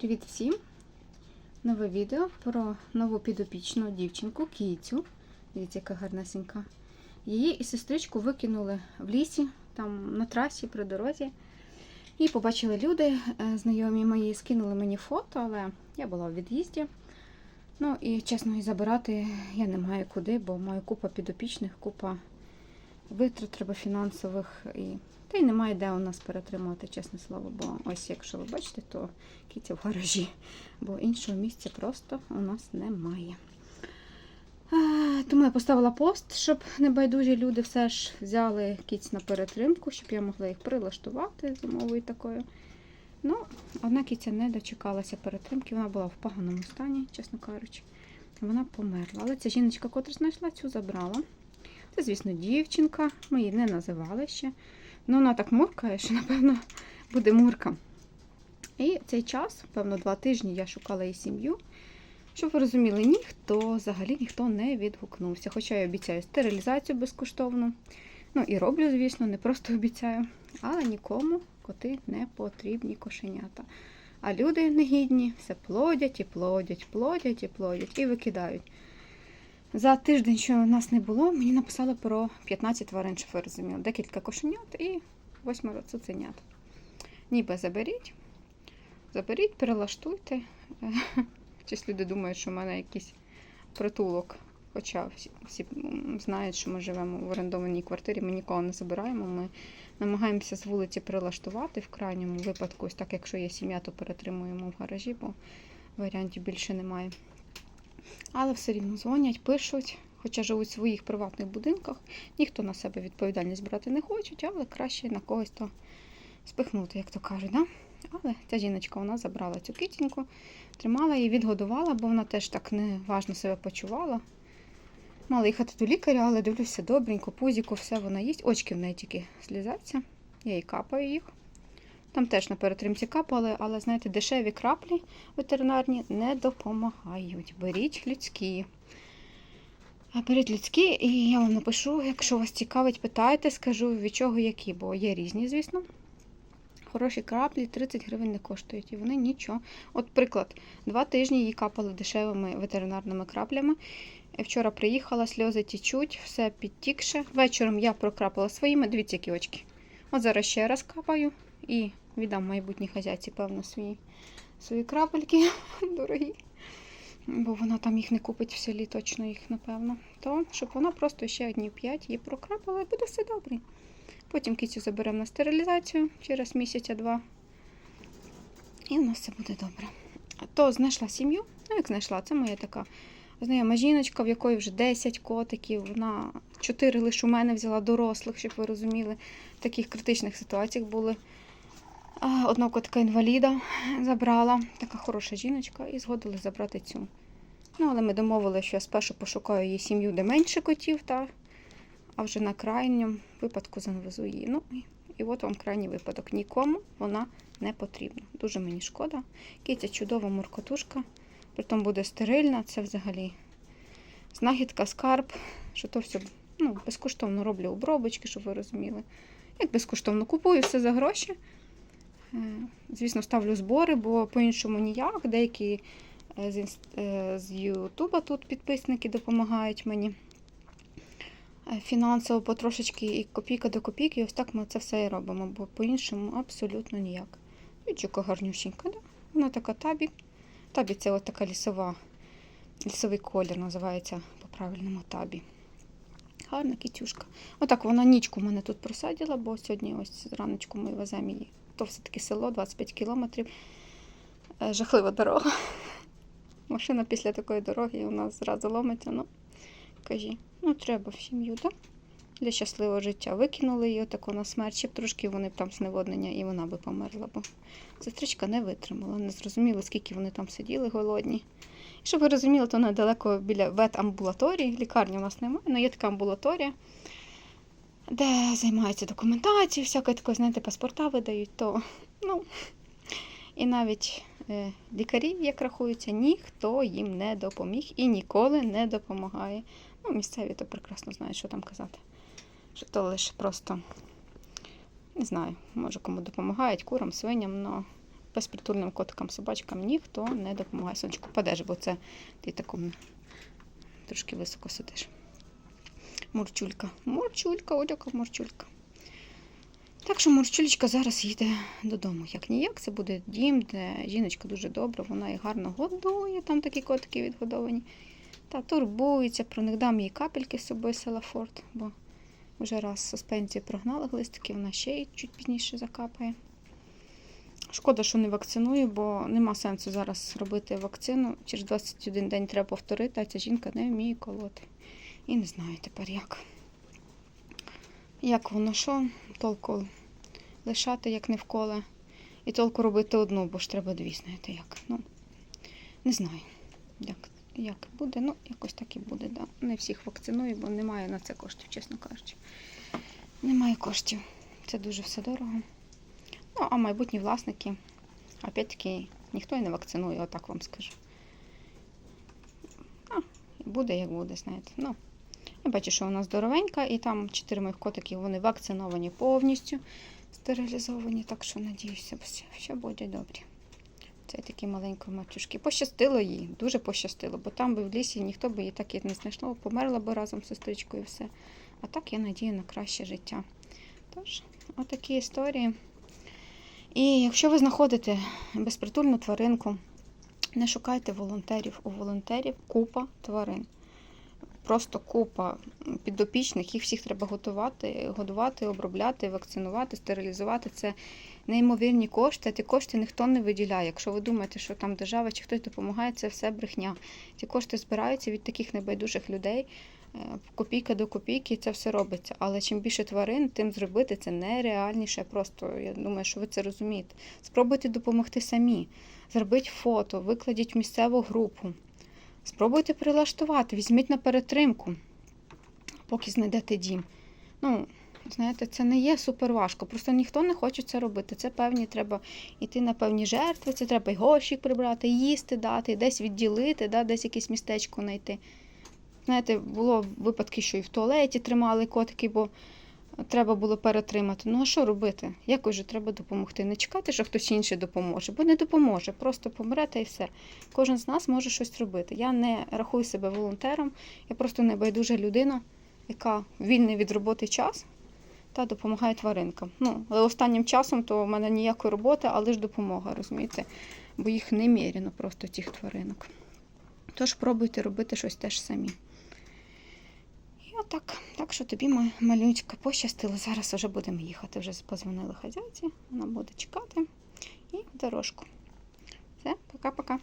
Привіт всім! Нове відео про нову підопічну дівчинку Кіцю. Дивіться, яка гарнесенька. Її і сестричку викинули в лісі, там на трасі при дорозі. І побачили люди, е, знайомі мої, скинули мені фото, але я була в від'їзді. Ну і чесно, і забирати я не маю куди, бо маю купа підопічних, купа витрат треба фінансових. І... Та й немає де у нас перетримувати, чесне слово. Бо ось, якщо ви бачите, то кіця в гаражі, бо іншого місця просто у нас немає. Тому я поставила пост, щоб небайдужі люди все ж взяли кіць на перетримку, щоб я могла їх прилаштувати з умовою такою. Ну, одна кіця не дочекалася перетримки, вона була в поганому стані, чесно кажучи. Вона померла. Але ця жіночка, котра знайшла, цю забрала. Це, звісно, дівчинка. Ми її не називали ще. Ну, вона так муркає, що, напевно, буде мурка. І цей час, певно, два тижні я шукала її сім'ю. Щоб ви розуміли, ніхто, взагалі ніхто не відгукнувся. Хоча я обіцяю стерилізацію безкоштовну. Ну і роблю, звісно, не просто обіцяю. Але нікому коти не потрібні кошенята. А люди негідні все плодять і плодять, плодять і плодять і викидають. За тиждень, що нас не було, мені написали про 15 тварин, щоб ви розуміли. Декілька кошенят і восьмеро цуценят. Ніби заберіть, заберіть, перелаштуйте. Щось люди думають, що в мене якийсь притулок. Хоча всі, всі знають, що ми живемо в орендованій квартирі, ми нікого не забираємо. Ми намагаємося з вулиці прилаштувати в крайньому випадку, ось так, якщо є сім'я, то перетримуємо в гаражі, бо варіантів більше немає. Але все рівно дзвонять, пишуть, хоча живуть в своїх приватних будинках. Ніхто на себе відповідальність брати не хоче, але краще на когось то спихнути, як то кажуть. Да? Але ця жіночка вона забрала цю китіньку, тримала її, відгодувала, бо вона теж так неважно себе почувала. Мала їхати до лікаря, але дивлюся добренько, пузіку, все вона їсть. Очки в неї тільки слізаться. Я їй капаю їх. Там теж на перетримці капали, але, знаєте, дешеві краплі ветеринарні не допомагають. Беріть людські. А беріть людські, і я вам напишу, якщо вас цікавить, питайте, скажу, від чого які, бо є різні, звісно. Хороші краплі 30 гривень не коштують, і вони нічого. От, приклад, два тижні їй капали дешевими ветеринарними краплями. Вчора приїхала, сльози тічуть, все підтікше. Вечором я прокрапала своїми, дивіться, які очки. От зараз ще раз капаю і віддам майбутній хазяйці, певно, свої, свої крапельки дорогі. Бо вона там їх не купить в селі, їх, напевно. То, щоб вона просто ще одні 5 її прокрапала, і буде все добре. Потім кицю заберемо на стерилізацію через місяця-два. І у нас все буде добре. То знайшла сім'ю. Ну, як знайшла, це моя така знайома жіночка, в якої вже 10 котиків. Вона 4 лише у мене взяла дорослих, щоб ви розуміли, в таких критичних ситуаціях були. Одного котика інваліда забрала, така хороша жіночка, і згодили забрати цю. Ну, але ми домовили, що я спершу пошукаю її сім'ю, де менше котів, та, а вже на крайньому випадку завезу її. Ну, і, от вам крайній випадок. Нікому вона не потрібна. Дуже мені шкода. Киця чудова муркотушка, притом буде стерильна, це взагалі знахідка, скарб, що то все ну, безкоштовно роблю обробочки, щоб ви розуміли. Як безкоштовно купую все за гроші. Звісно, ставлю збори, бо по-іншому ніяк. Деякі з, інст... з Ютуба тут підписники допомагають мені фінансово потрошечки і копійка до копійки. І ось так ми це все і робимо, бо по-іншому абсолютно ніяк. Відчука гарнющенька, да? вона така табі. Табі це от така лісова, лісовий колір називається по-правильному табі. Гарна кітюшка. Отак вона нічку мене тут просадила, бо сьогодні ось зраночку ми веземо її то все-таки село 25 кілометрів. Е, жахлива дорога. Машина після такої дороги у нас зразу ломиться. Ну, кажі, ну треба в сім'ю, так? Для щасливого життя. Викинули її отако на смерть, щоб трошки вони б там зневоднення і вона би померла. Бо сестричка не витримала, не зрозуміла, скільки вони там сиділи голодні. І щоб ви розуміли, то недалеко біля ветамбулаторії, лікарні у нас немає, але є така амбулаторія де займаються документацією, всяке таке, знаєте, паспорта видають, то ну, і навіть е, лікарі, як рахуються, ніхто їм не допоміг і ніколи не допомагає. Ну, місцеві то прекрасно знають, що там казати. Що то лише просто не знаю, може кому допомагають, курам, свиням, але безпритульним котикам, собачкам ніхто не допомагає. Сонечко, падеш, бо це ти такому трошки високо сидиш. Мурчулька. Мурчулька, одяка мурчулька. Так що Мурчулечка зараз їде додому. Як ніяк, це буде дім, де жіночка дуже добра, вона їх гарно годує, там такі котики відгодовані. Та турбується, про них дам їй капельки з собою села Форт, бо вже раз з суспензії прогнали глистики, вона ще й чуть пізніше закапає. Шкода, що не вакциную, бо нема сенсу зараз робити вакцину. Через 21 день треба повторити, а ця жінка не вміє колоти. І не знаю тепер як. Як воно що, толку лишати, як не вколе. І толку робити одну, бо ж треба дві, знаєте як. Ну, не знаю, як, як буде. Ну, якось так і буде. Да. Не всіх вакциную, бо немає на це коштів, чесно кажучи. Немає коштів. Це дуже все дорого. Ну, а майбутні власники, опять-таки, ніхто і не вакцинує, отак вам скажу. А, буде, як буде, знаєте. Ну, я бачу, що вона здоровенька, і там чотири моїх котиків, вони вакциновані повністю, стерилізовані, так що надіюся, все, все буде добре. Це такі маленькі матюшки. Пощастило їй, дуже пощастило, бо там би в лісі ніхто би її так і не знайшло, померла би разом з сестричкою і все. А так я надію на краще життя. Тож, отакі історії. І якщо ви знаходите безпритульну тваринку, не шукайте волонтерів. У волонтерів купа тварин. Просто купа підопічних, їх всіх треба готувати, годувати, обробляти, вакцинувати, стерилізувати. Це неймовірні кошти. Ті кошти ніхто не виділяє. Якщо ви думаєте, що там держава чи хтось допомагає, це все брехня. Ці кошти збираються від таких небайдужих людей. е, Копійка до копійки, це все робиться. Але чим більше тварин, тим зробити це нереальніше. Просто я думаю, що ви це розумієте. Спробуйте допомогти самі. Зробіть фото, викладіть місцеву групу. Спробуйте прилаштувати, візьміть на перетримку, поки знайдете дім. Ну, знаєте, це не є супер важко. Просто ніхто не хоче це робити. Це певні треба йти на певні жертви, це треба й горщик прибрати, їсти дати, десь відділити, да, десь якесь містечко знайти. Знаєте, було випадки, що і в туалеті тримали котики, бо треба було перетримати. Ну а що робити? Якось же треба допомогти. Не чекати, що хтось інший допоможе, бо не допоможе. Просто помрете і все. Кожен з нас може щось робити. Я не рахую себе волонтером, я просто небайдужа людина, яка вільний від роботи час та допомагає тваринкам. Ну, але останнім часом то в мене ніякої роботи, а лише допомога, розумієте? Бо їх неміряно просто тих тваринок. Тож пробуйте робити щось теж самі. Отак. Так що тобі, малючка, пощастило. Зараз вже будемо їхати. Вже позвонили хазяйці, вона буде чекати. І дорожку. Все, пока-пока.